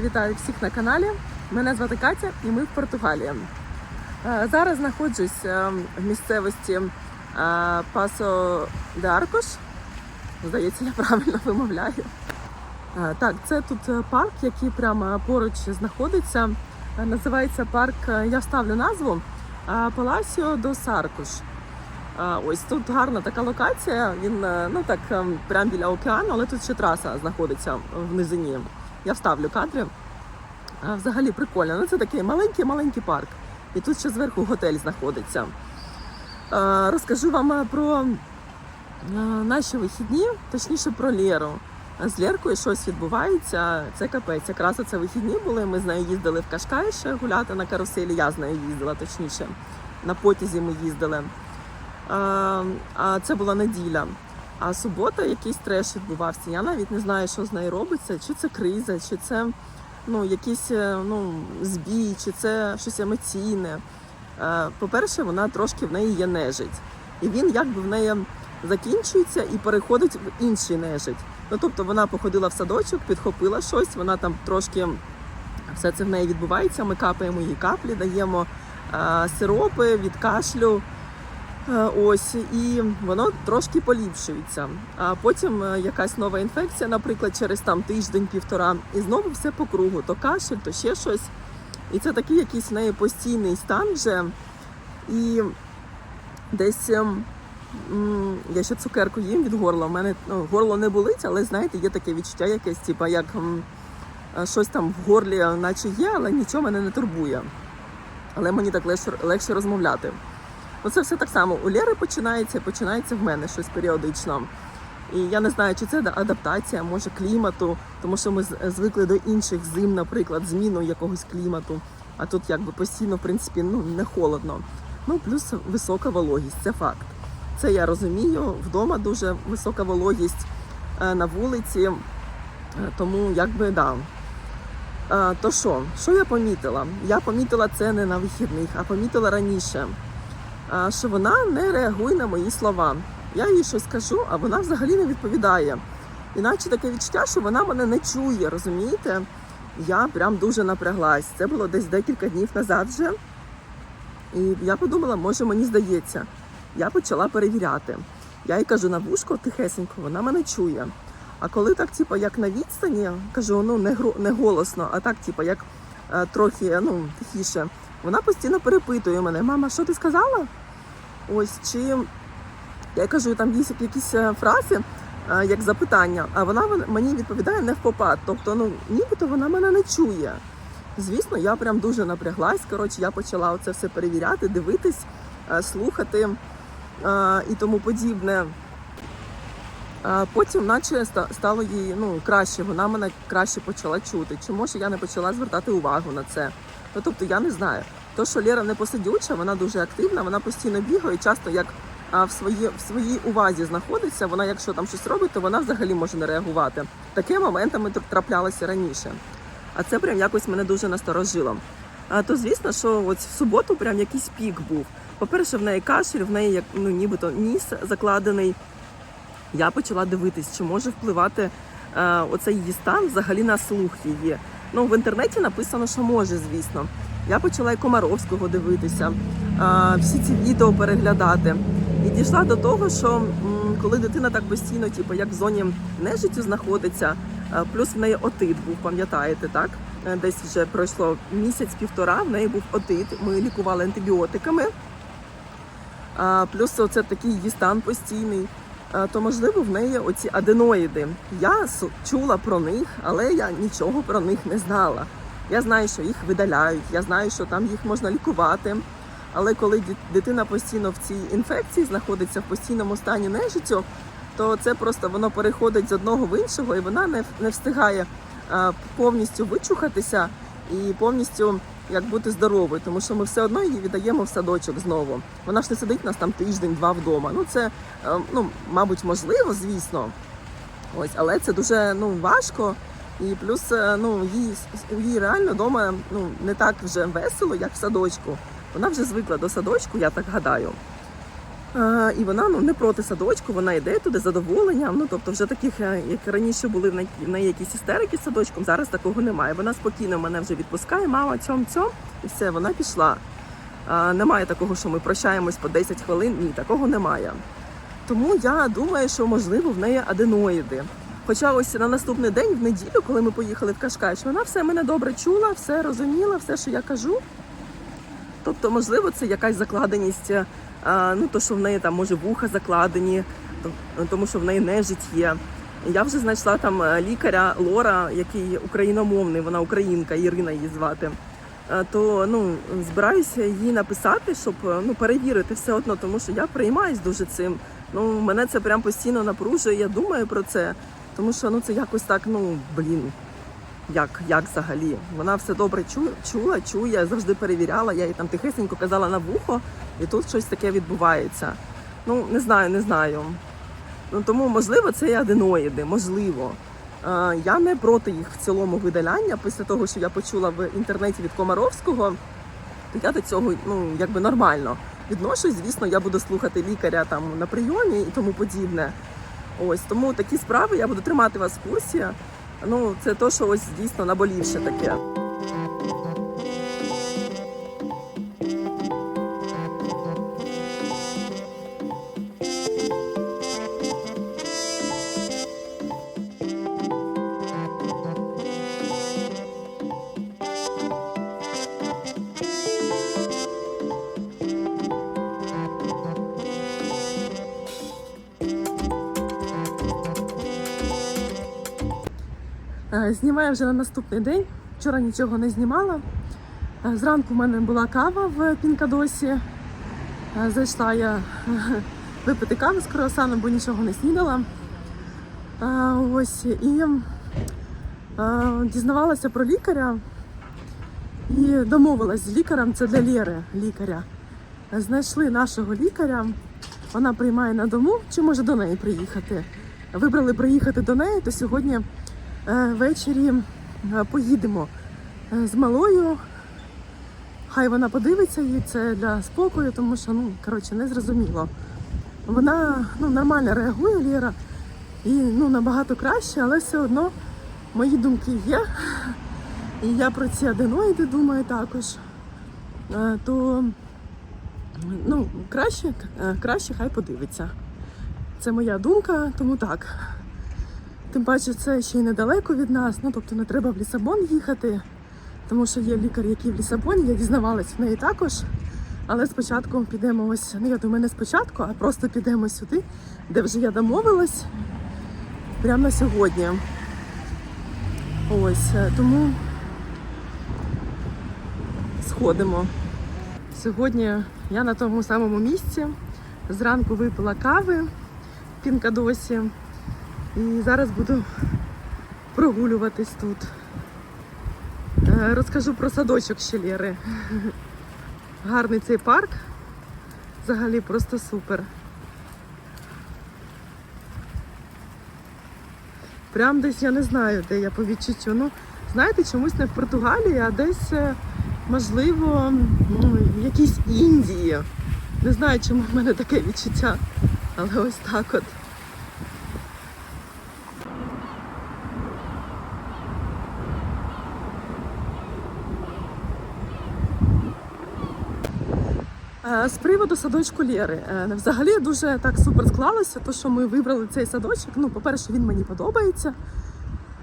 Вітаю, всіх на каналі. Мене звати Катя і ми в Португалії. Е, Зараз знаходжусь е, в місцевості Пасо де Аркош. Здається, я правильно вимовляю. Е, Так, це тут парк, який прямо поруч знаходиться. Називається парк, я вставлю назву Паласіо до Саркуш. Ось тут гарна така локація. Він ну так прямо біля океану, але тут ще траса знаходиться в низині. Я вставлю кадри. А, Взагалі прикольно. Ну це такий маленький-маленький парк. І тут ще зверху готель знаходиться. А, Розкажу вам е, про е, наші вихідні, точніше про Леру. З Леркою щось відбувається. Це капець. Якраз це вихідні були. Ми з нею їздили в Кашкай ще гуляти на каруселі. Я з нею їздила, точніше. На потязі ми їздили. А це була неділя. А субота якийсь треш відбувався. Я навіть не знаю, що з нею робиться, чи це криза, чи це ну, якийсь е, ну, збій, чи це щось емоційне. Е, По-перше, вона трошки в неї є нежить. І він якби в неї закінчується і переходить в інший нежить. Ну, тобто вона походила в садочок, підхопила щось, вона там трошки все це в неї відбувається. Ми капаємо їй каплі, даємо е, сиропи від кашлю. Е, Ось і воно трошки поліпшується. А потім е, якась нова інфекція, наприклад, через там тиждень-півтора, і знову все по кругу: то кашель, то ще щось. І це такий якийсь в неї постійний стан вже. І десь ем, я ще цукерку їм від горла. У мене ну, горло не болить, але знаєте, є таке відчуття якесь, типу, як е, щось там в горлі, наче є, але нічого мене не турбує. Але мені так легше, легше розмовляти. Оце все так само. У Лєри починається, починається в мене щось періодично. І я не знаю, чи це адаптація, може клімату, тому що ми звикли до інших зим, наприклад, зміну якогось клімату. А тут якби постійно, в принципі, ну не холодно. Ну плюс висока вологість, це факт. Це я розумію. Вдома дуже висока вологість е, на вулиці, Е, тому якби да. Е, То що, що я помітила? Я помітила це не на вихідних, а помітила раніше що вона не реагує на мої слова. Я їй щось кажу, а вона взагалі не відповідає. Іначе таке відчуття, що вона мене не чує, розумієте? Я прям дуже напряглась. Це було десь декілька днів назад вже. І я подумала, може мені здається. Я почала перевіряти. Я їй кажу на вушко тихесенько, вона мене чує. А коли так, типу, як на відстані, кажу, ну не гро- не голосно, а так, типу, як е, трохи ну, тихіше, вона постійно перепитує мене: мама, що ти сказала? Ось чи я кажу, там є якісь е, фрази, е, як запитання, а вона мені відповідає не в попад. Тобто, ну нібито вона мене не чує. Звісно, я прям дуже напряглась. Коротше, я почала оце все перевіряти, дивитись, е, слухати і тому подібне. Потім, наче стало їй ну, краще, вона мене краще почала чути. Чому ж я не почала звертати увагу на це? Ну тобто я не знаю. То, що Лера не посидюча, вона дуже активна, вона постійно бігає, часто як в своїй в своїй увазі знаходиться. Вона, якщо там щось робить, то вона взагалі може не реагувати. Таке моментами тр- траплялося раніше. А це прям якось мене дуже насторожило. А то звісно, що от в суботу прям якийсь пік був. По-перше, в неї кашель, в неї як ну нібито ніс закладений. Я почала дивитись, чи може впливати е, оцей її стан взагалі на слух її. Ну в інтернеті написано, що може, звісно. Я почала і Комаровського дивитися, всі ці відео переглядати. І дійшла до того, що коли дитина так постійно, типу, як в зоні нежиттю знаходиться, плюс в неї отит був, пам'ятаєте, так? Е, Десь вже пройшло місяць-півтора, в неї був отит. Ми лікували антибіотиками. Плюс це такий її стан постійний. То можливо в неї оці аденоїди. Я чула про них, але я нічого про них не знала. Я знаю, що їх видаляють, я знаю, що там їх можна лікувати. Але коли дитина постійно в цій інфекції знаходиться в постійному стані нежиттю, то це просто воно переходить з одного в іншого, і вона не, не встигає повністю вичухатися і повністю як бути здоровою, тому що ми все одно її віддаємо в садочок знову. Вона ж не сидить у нас там тиждень-два вдома. Ну це е, ну, мабуть, можливо, звісно. Ось, але це дуже ну важко. І плюс е, ну їй їй реально вдома ну не так вже весело, як в садочку. Вона вже звикла до садочку, я так гадаю. Е, І вона ну не проти садочку, вона йде туди з задоволенням. Ну тобто, вже таких, е, як раніше були в неї- якісь істерики з садочком, зараз такого немає. Вона спокійно мене вже відпускає, мама, цьом цьом, і все, вона пішла. Е, Немає такого, що ми прощаємось по 10 хвилин. Ні, такого немає. Тому я думаю, що можливо в неї аденоїди. Хоча ось на наступний день, в неділю, коли ми поїхали в Кашкач, вона все мене добре чула, все розуміла, все, що я кажу. Тобто, можливо, це якась закладеність, е, ну то, що в неї там може вуха закладені, тому що в неї нежить є. Я вже знайшла там е, лікаря Лора, який україномовний, вона українка, Ірина її звати. Е, То ну збираюся їй написати, щоб ну перевірити все одно, тому що я приймаюсь дуже цим. Ну мене це прям постійно напружує. Я думаю про це, тому що ну це якось так, ну блін. Як, як взагалі? Вона все добре чу, чула, чує, завжди перевіряла. Я їй там тихесенько казала на вухо, і тут щось таке відбувається. Ну, не знаю, не знаю. Ну тому, можливо, це і аденоїди, можливо. Я не проти їх в цілому видаляння. Після того, що я почула в інтернеті від Комаровського, то я до цього ну, якби нормально відношусь. Звісно, я буду слухати лікаря там на прийомі і тому подібне. Ось тому такі справи я буду тримати вас в курсі. Ну, це то, що ось дійсно наболівше таке. Знімаю вже на наступний день. Вчора нічого не знімала. Е, Зранку в мене була кава в Пінкадосі. Е, Зайшла я е, випити каву з круасаном, бо нічого не снідала. Е, Ось і е, дізнавалася про лікаря і домовилась з лікарем. Це для Лєри лікаря. Знайшли нашого лікаря. Вона приймає на дому, чи може до неї приїхати. Вибрали приїхати до неї, то сьогодні е, ввечері е, поїдемо е, з малою. Хай вона подивиться їй це для спокою, тому що ну коротше не зрозуміло. Вона ну, нормально реагує, Лєра, і ну, набагато краще, але все одно мої думки є. І я про ці аденоїди думаю також. Е, То ну, краще, е, краще хай подивиться. Це моя думка, тому так. Тим паче це ще й недалеко від нас, ну тобто не треба в Лісабон їхати, тому що є лікар, який в Лісабоні, я дізнавалась в неї також. Але спочатку підемо ось, ну я думаю, не спочатку, а просто підемо сюди, де вже я домовилась прямо на сьогодні. Ось, е, тому сходимо. Сьогодні я на тому самому місці. Зранку випила кави в Пінкадосі. І зараз буду прогулюватись тут. Е, Розкажу про садочок Щелєри. Гарний цей парк. Взагалі просто супер. Прям десь я не знаю, де я по відчуттю. Ну, знаєте, чомусь не в Португалії, а десь, е, можливо, ну, в якійсь Індії. Не знаю, чому в мене таке відчуття. Але ось так от. З приводу садочку Лєри. Е, Взагалі дуже так супер склалося, то що ми вибрали цей садочок. Ну, по-перше, він мені подобається.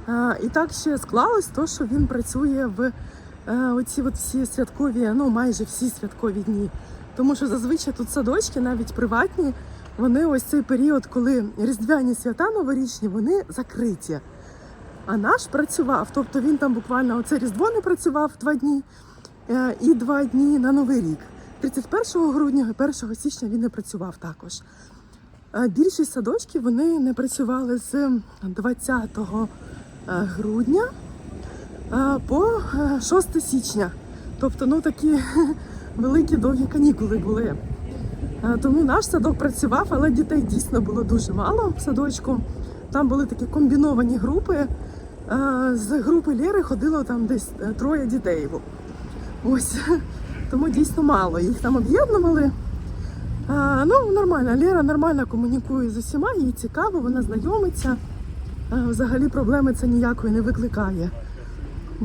Е, І так ще склалось, то, що він працює в е, оці от всі святкові, ну майже всі святкові дні. Тому що зазвичай тут садочки, навіть приватні, вони ось цей період, коли різдвяні свята новорічні, вони закриті. А наш працював, тобто він там буквально оце Різдво не працював два дні е, і два дні на Новий рік. 31 грудня, і 1 січня він не працював також. Е, Більшість садочків вони не працювали з 20 е, грудня е, по е, 6 січня. Тобто, ну такі великі довгі канікули були. Е, Тому наш садок працював, але дітей дійсно було дуже мало в садочку. Там були такі комбіновані групи. Е, З групи Лєри ходило там десь е, троє дітей. Ось тому дійсно мало. Їх там об'єднували. А, ну, нормально, Лера нормально комунікує з усіма, їй цікаво, вона знайомиться. А, взагалі проблеми це ніякої не викликає.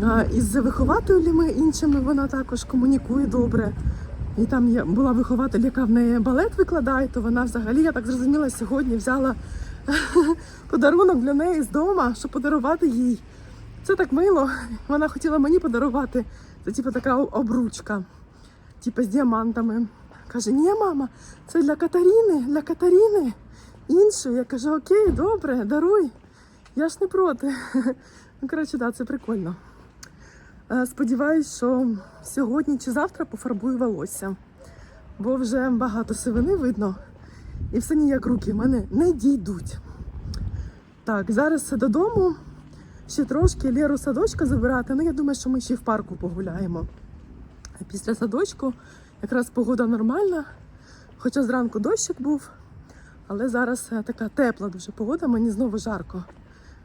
А, із вихователями іншими вона також комунікує добре. І там є, була вихователь, яка в неї балет викладає, то вона взагалі, я так зрозуміла, сьогодні взяла подарунок для неї з дому, щоб подарувати їй. Це так мило. Вона хотіла мені подарувати. Це типу така обручка, типу з діамантами. Каже, ні, мама, це для Катаріни, для Катаріни. Іншої. Я кажу, окей, добре, даруй. Я ж не проти. Ну, коротше, да, це прикольно. Е, Сподіваюсь, що сьогодні чи завтра пофарбую волосся, бо вже багато сивини видно, і все ніяк руки в мене не дійдуть. Так, зараз додому. Ще трошки Леру садочка забирати. Ну, я думаю, що ми ще в парку погуляємо. Після садочку якраз погода нормальна, хоча зранку дощик був, але зараз е, така тепла дуже погода, мені знову жарко.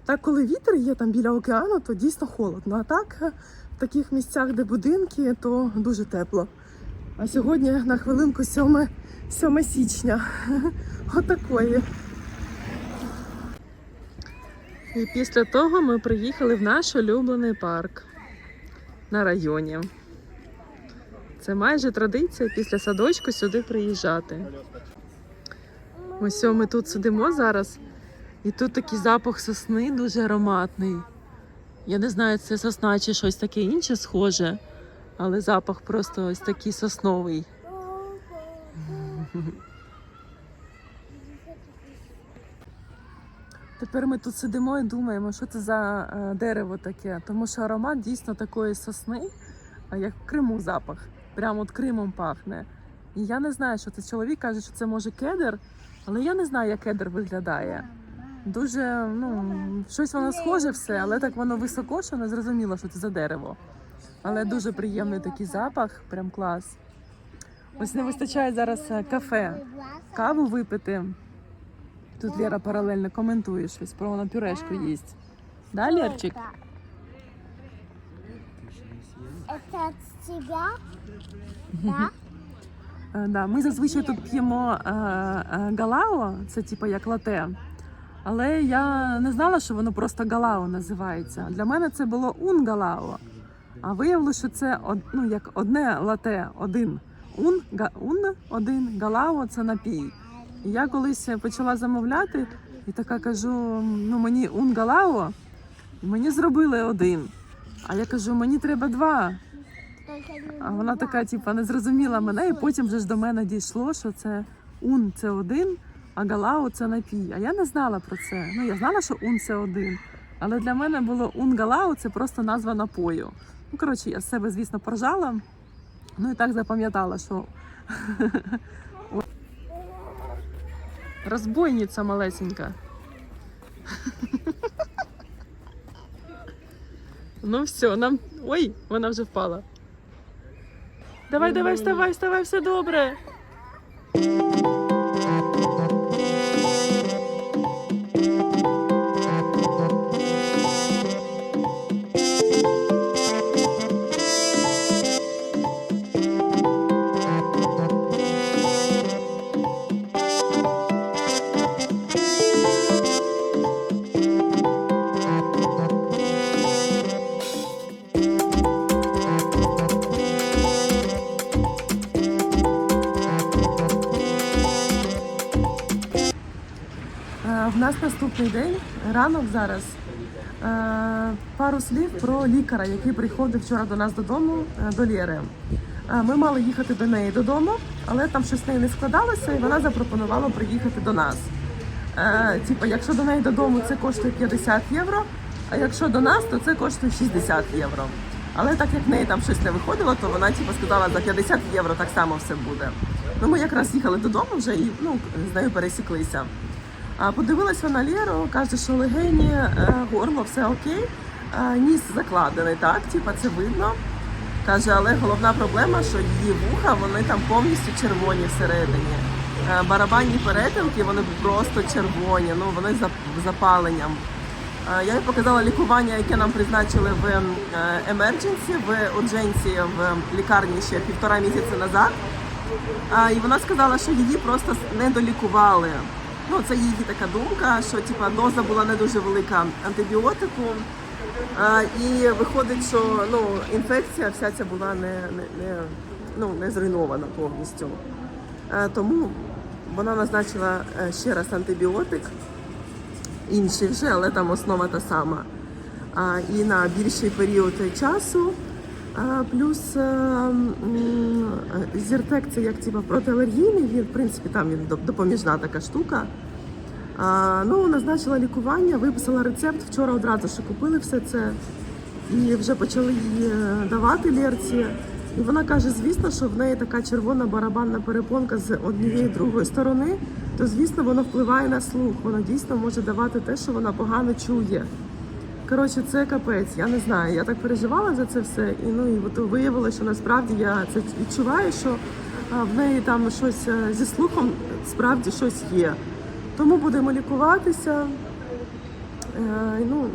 Так, коли вітер є там біля океану, то дійсно холодно. А так, е, в таких місцях, де будинки, то дуже тепло. А сьогодні на хвилинку 7, 7 січня. Отакої. І після того ми приїхали в наш улюблений парк на районі. Це майже традиція після садочку сюди приїжджати. Ось ми тут сидимо зараз, і тут такий запах сосни дуже ароматний. Я не знаю, це сосна чи щось таке інше схоже, але запах просто ось такий сосновий. Тепер ми тут сидимо і думаємо, що це за е, дерево таке, тому що аромат дійсно такої сосни, як в Криму запах. Прямо от Кримом пахне. І я не знаю, що це чоловік каже, що це може кедр, але я не знаю, як кедр виглядає. Дуже, ну, щось воно схоже все, але так воно високо, що не зрозуміло, що це за дерево. Але дуже приємний такий запах, прям клас. Ось не вистачає зараз е, кафе, каву випити. Тут Лера паралельно коментує щось, про вона пюрешку їсть. Да, Лерчик? Тебя? Да? Да, ми зазвичай тут п'ємо е, е, галао, це типу як лате. Але я не знала, що воно просто галао називається. Для мене це було ун галао. А виявилося, що це ну, як одне лате, один. Ун, га, ун один, галао це напій. І я колись почала замовляти і така кажу: ну мені ун галао, і мені зробили один. А я кажу, мені треба два. А вона така, типу, не зрозуміла мене, і потім вже ж до мене дійшло, що це ун це один, а галао це напій. А я не знала про це. Ну я знала, що ун це один. Але для мене було ун галао це просто назва напою. Ну, коротше, я з себе, звісно, поржала. Ну і так запам'ятала, що розбойниця малесенька. Ну все, нам. Ой, вона вже впала. Давай, давай, вставай, вставай, все добре. Нас день, ранок зараз. Е, Пару слів про лікаря, який приходив вчора до нас додому е, до Лєри. Е, Ми мали їхати до неї додому, але там щось з нею не складалося, і вона запропонувала приїхати до нас. Типа, якщо до неї додому це коштує 50 євро, а якщо до нас, то це коштує 60 євро. Але так як в неї там щось не виходило, то вона типу, сказала, за 50 євро так само все буде. Ну, ми якраз їхали додому вже і ну, з нею пересіклися. Подивилася на Лєру, каже, що легені, е, горло, все окей. Ніс закладений, так, типа це видно. Каже, але головна проблема, що її вуха вони там повністю червоні всередині. Е, Барабанні перетинки, вони просто червоні, ну вони за запаленням. Е, Я їй показала лікування, яке нам призначили в емердженсі, в урдженції в лікарні ще півтора місяці назад. І вона сказала, що її просто не долікували. Ну, це її така думка, що типа доза була не дуже велика антибіотику. А, і виходить, що ну, інфекція вся ця була не, не, не, ну, не зруйнована повністю. Е, тому вона назначила е, ще раз антибіотик, інший вже, але там основа та сама. А, і на більший період часу. А, плюс е, м, е, зіртек це як типа протиалергійний, він, в принципі, там він допоміжна така штука. А, ну, назначила лікування, виписала рецепт. Вчора одразу ж купили все це і вже почали її е, давати Лерці. І вона каже, звісно, що в неї така червона барабанна перепонка з однієї другої сторони, то звісно воно впливає на слух. Воно дійсно може давати те, що вона погано чує. Коротше, це капець, я не знаю. Я так переживала за це все, і ну і от виявилося, що насправді я це відчуваю, що в неї там щось е, зі слухом справді щось є. Тому будемо лікуватися. Е, ну,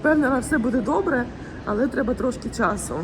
впевнена, все буде добре, але треба трошки часу.